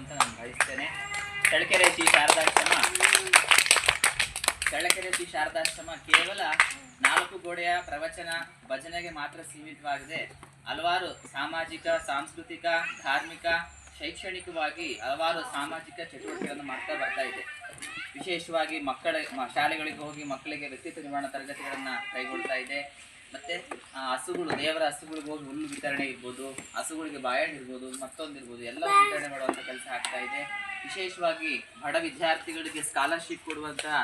ಅಂತ ನಾನು ಬಯಸ್ತೇನೆ ಚಳ್ಳಕೆರೆ ಶ್ರೀ ಶಾರದಾಶ್ರಮ. ಚಳ್ಳಕೆರೆ ಶ್ರೀ ಶಾರದಾಶ್ರಮ ಕೇವಲ ನಾಲ್ಕು ಗೋಡೆಯ ಪ್ರವಚನ ಭಜನೆಗೆ ಮಾತ್ರ ಸೀಮಿತವಾಗಿದೆ. ಹಲವಾರು ಸಾಮಾಜಿಕ, ಸಾಂಸ್ಕೃತಿಕ, ಧಾರ್ಮಿಕ, ಶೈಕ್ಷಣಿಕವಾಗಿ ಹಲವಾರು ಸಾಮಾಜಿಕ ಚಟುವಟಿಕೆಗಳನ್ನು ಮಾಡ್ತಾ ಬರ್ತಾ ಇದೆ. ವಿಶೇಷವಾಗಿ ಮಕ್ಕಳ ಶಾಲೆಗಳಿಗೆ ಹೋಗಿ ಮಕ್ಕಳಿಗೆ ವ್ಯಕ್ತಿತ್ವ ನಿರ್ಮಾಣ ತರಗತಿಗಳನ್ನು ಕೈಗೊಳ್ತಾ ಇದೆ. ಮತ್ತೆ ಹಸುಗಳು, ದೇವರ ಹಸುಗಳಿಗೆ ಹೋಗಿ ಹುಲ್ಲು ವಿತರಣೆ ಇರ್ಬೋದು, ಹಸುಗಳಿಗೆ ಬಾಳೆಹಣ್ಣು ಇರ್ಬೋದು, ಮತ್ತೊಂದು ಇರ್ಬೋದು, ಎಲ್ಲ ವಿತರಣೆ ಮಾಡುವಂಥ ಕೆಲಸ ಆಗ್ತಾ ಇದೆ. ವಿಶೇಷವಾಗಿ ಬಡ ವಿದ್ಯಾರ್ಥಿಗಳಿಗೆ ಸ್ಕಾಲರ್ಶಿಪ್ ಕೊಡುವಂತಹ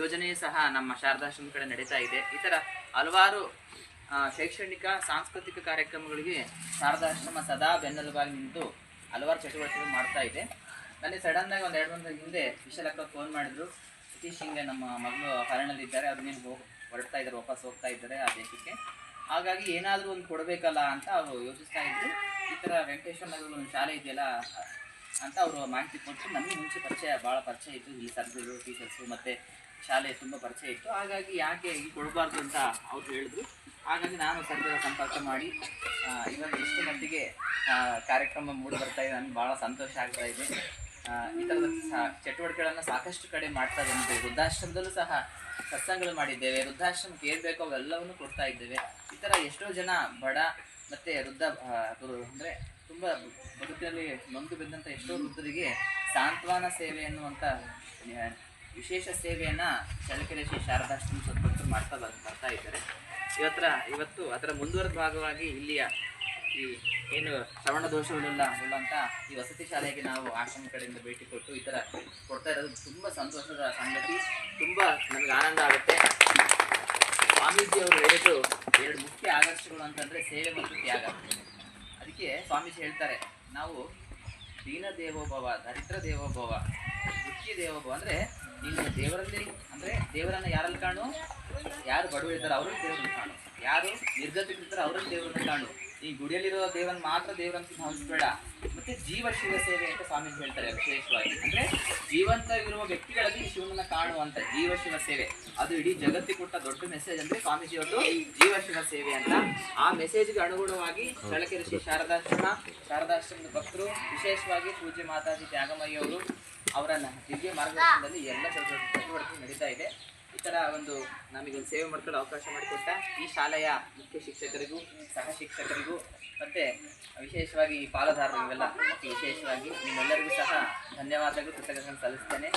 ಯೋಜನೆ ಸಹ ನಮ್ಮ ಶಾರದಾಶ್ರಮ ಕಡೆ ನಡೀತಾ ಇದೆ. ಈ ಥರ ಹಲವಾರು ಶೈಕ್ಷಣಿಕ, ಸಾಂಸ್ಕೃತಿಕ ಕಾರ್ಯಕ್ರಮಗಳಿಗೆ ಶಾರದಾಶ್ರಮ ಸದಾ ಬೆನ್ನೆಲುಬಾಗಿ ನಿಂತು ಹಲವಾರು ಚಟುವಟಿಕೆಗಳು ಮಾಡ್ತಾ ಇದೆ. ನನಗೆ ಸಡನ್ ಆಗಿ ಒಂದು ಎರಡು ಮಂದಿ ಹಿಂದೆ ವಿಶಾಲಕ್ಕ ಫೋನ್ ಮಾಡಿದ್ರು. ಸತೀಶ್ ಹಿಂಗೆ ನಮ್ಮ ಮಗಳು ಹರಣಲ್ಲಿದ್ದಾರೆ ಅವ್ರು ನೀನು ಹೋಗಿ ಹೊರಡ್ತಾ ಇದ್ದಾರೆ, ವಾಪಸ್ ಹೋಗ್ತಾ ಇದ್ದಾರೆ ಆ ದೇಶಕ್ಕೆ. ಹಾಗಾಗಿ ಏನಾದರೂ ಒಂದು ಕೊಡಬೇಕಲ್ಲ ಅಂತ ಅವರು ಯೋಚಿಸ್ತಾ ಇದ್ರು. ಈ ಥರ ವೆಂಕಟೇಶ್ವರ ನಗರದಲ್ಲಿ ಒಂದು ಶಾಲೆ ಇದೆಯಲ್ಲ, ಅಂತ ಅವರು ಮಾಹಿತಿ ಕೊಟ್ಟು ನನಗೆ ಮುಂಚೆ ಪರಿಚಯ, ಭಾಳ ಪರಿಚಯ ಇತ್ತು. ಇಲ್ಲಿ ಸರ್ಗಳು ಟೀಚರ್ಸು ಮತ್ತು ಶಾಲೆ ತುಂಬ ಪರಿಚಯ ಇತ್ತು. ಹಾಗಾಗಿ ಯಾಕೆ ಈಗ ಕೊಡಬಾರ್ದು ಅಂತ ಅವ್ರು ಹೇಳಿದ್ರು. ಹಾಗಾಗಿ ನಾನು ಸರ್ಗಳ ಸಂಪರ್ಕ ಮಾಡಿ ಇವಾಗ ಎಷ್ಟು ಮಟ್ಟಿಗೆ ಕಾರ್ಯಕ್ರಮ ಮೂಡಿ ಬರ್ತಾ ಇದೆ. ನನಗೆ ಭಾಳ ಸಂತೋಷ ಆಗ್ತಾ ಇದೆ. ಈ ಥರದ ಚಟುವಟಿಕೆಗಳನ್ನು ಸಾಕಷ್ಟು ಕಡೆ ಮಾಡ್ತಾ ಬಂದಿದ್ದೇವೆ ವೃದ್ಧಾಶ್ರಮದಲ್ಲೂ ಸಹ ಸತ್ಸಂಗಗಳು ಮಾಡಿದ್ದೇವೆ. ವೃದ್ಧಾಶ್ರಮಕ್ಕೆ ಏನ್ ಬೇಕೋ ಅವೆಲ್ಲವನ್ನು ಕೊಡ್ತಾ ಇದ್ದೇವೆ. ಈ ಥರ ಎಷ್ಟೋ ಜನ ಬಡ ಮತ್ತೆ ವೃದ್ಧ ಅಂದ್ರೆ ತುಂಬಾ ಬದುಕಿನಲ್ಲಿ ನೊಂದು ಬಿದ್ದಂಥ ಎಷ್ಟೋ ವೃದ್ಧರಿಗೆ ಸಾಂತ್ವನ ಸೇವೆ ಅನ್ನುವಂಥ ವಿಶೇಷ ಸೇವೆಯನ್ನ ಚಳ್ಳಕೆರೆ ಶ್ರೀ ಶಾರದಾಶ್ರಮ ಸದ್ಭಕ್ತರು ಮಾಡ್ತಾ ಬರ್ತಾ ಇದ್ದಾರೆ. ಇವತ್ತರ ಇವತ್ತು ಅದರ ಮುಂದುವರೆದ ಭಾಗವಾಗಿ ಇಲ್ಲಿಯ ಈ ಏನು ಶ್ರವಣ ದೋಷಗಳಿಲ್ಲ ಉಳ್ಳಂತ ಈ ವಸತಿ ಶಾಲೆಗೆ ನಾವು ಆಶ್ರಮ ಕಡೆಯಿಂದ ಭೇಟಿ ಕೊಟ್ಟು ಈ ಥರ ಕೊಡ್ತಾ ಇರೋದು ತುಂಬ ಸಂತೋಷದ ಸಂಗತಿ. ತುಂಬ ನಮಗೆ ಆನಂದ ಆಗುತ್ತೆ. ಸ್ವಾಮೀಜಿ ಅವರು ಹೇಳಿದ್ದು ಎರಡು ಮುಖ್ಯ ಆದರ್ಶಗಳು ಅಂತಂದರೆ ಸೇವೆ ಮತ್ತು ತ್ಯಾಗ. ಅದಕ್ಕೆ ಸ್ವಾಮೀಜಿ ಹೇಳ್ತಾರೆ, ನಾವು ದೀನ ದೇವೋಭವ ದರಿದ್ರ ದೇವೋಭವ, ಮುಖ್ಯ ದೇವೋಭವ ಅಂದರೆ ನೀನು ದೇವರಲ್ಲಿ ಅಂದರೆ ದೇವರನ್ನು ಯಾರಲ್ಲಿ ಕಾಣು ಯಾರು ಬಡವರಿದ್ದಾರೆ ಅವರಲ್ಲಿ ದೇವರನ್ನು ಕಾಣು ಯಾರು ನಿರ್ಗತಿಕರಿದ್ದಾರೆ ಅವರಲ್ಲಿ ದೇವರನ್ನು ಕಾಣು ಈ ಗುಡಿಯಲ್ಲಿರೋ ದೇವನ್ ಮಾತ್ರ ದೇವರಂತ ಭಾವಿಸ್ಬೇಡ. ಮತ್ತೆ ಜೀವ ಶಿವ ಸೇವೆ ಅಂತ ಸ್ವಾಮಿ ಹೇಳ್ತಾರೆ ವಿಶೇಷವಾಗಿ. ಅಂದ್ರೆ ಜೀವಂತ ಇರುವ ವ್ಯಕ್ತಿಗಳಲ್ಲಿ ಶಿವನನ್ನ ಕಾಣುವಂತ ಜೀವ ಶಿವ ಸೇವೆ. ಅದು ಇಡೀ ಜಗತ್ತಿ ಕೊಟ್ಟ ದೊಡ್ಡ ಮೆಸೇಜ್ ಅಂದ್ರೆ ಸ್ವಾಮೀಜಿ ಅವರು ಜೀವ ಶಿವ ಸೇವೆ ಅಂತ. ಆ ಮೆಸೇಜ್ಗೆ ಅನುಗುಣವಾಗಿ ಚಳಕೆ ಋಷಿ ಶಾರದಾಶ್ರಮ, ಶಾರದಾಶ್ರಮದ ಭಕ್ತರು, ವಿಶೇಷವಾಗಿ ಪೂಜ್ಯ ಮಾತಾಜಿ ತ್ಯಾಗಮಯ್ಯ ಅವರು ಅವರನ್ನ ದಿವ್ಯ ಮಾರ್ಗದರ್ಶನದಲ್ಲಿ ಎಲ್ಲ ಚಟುವಟಿಕೆ ಚಟುವಟಿಕೆ ನಡೀತಾ ಇದೆ. ಈ ಥರ ಒಂದು ನಮಗೊಂದು ಸೇವೆ ಮಾಡ್ಕೊಳ್ಳೋ ಅವಕಾಶ ಮಾಡಿಕೊಟ್ಟ ಈ ಶಾಲೆಯ ಮುಖ್ಯ ಶಿಕ್ಷಕರಿಗೂ, ಸಹ ಶಿಕ್ಷಕರಿಗೂ, ಮತ್ತೆ ವಿಶೇಷವಾಗಿ ಈ ಪಾಲುದಾರರು ಇವೆಲ್ಲ ವಿಶೇಷವಾಗಿ ನಿಮ್ಮೆಲ್ಲರಿಗೂ ಸಹ ಧನ್ಯವಾದಗಳು ಕೃತಜ್ಞತೆಗಳನ್ನು ಸಲ್ಲಿಸ್ತೇನೆ.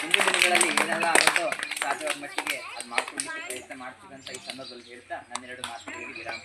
ಹಿಂದಿನ ದಿನಗಳಲ್ಲಿ ಏನೆಲ್ಲ ಆಗುತ್ತೋ ಸಾಧ್ಯವಾದ ಮಟ್ಟಿಗೆ ಅದು ಮಾಡ್ಕೊಳ್ಳಿಕ್ಕೆ ಪ್ರಯತ್ನ ಮಾಡ್ತೀವಿ ಅಂತ ಈ ಸಂದರ್ಭದಲ್ಲಿ ಹೇಳ್ತಾ ನನ್ನೆರಡು ಮಾತುಗಳಿಗೆ ವಿರಾಮ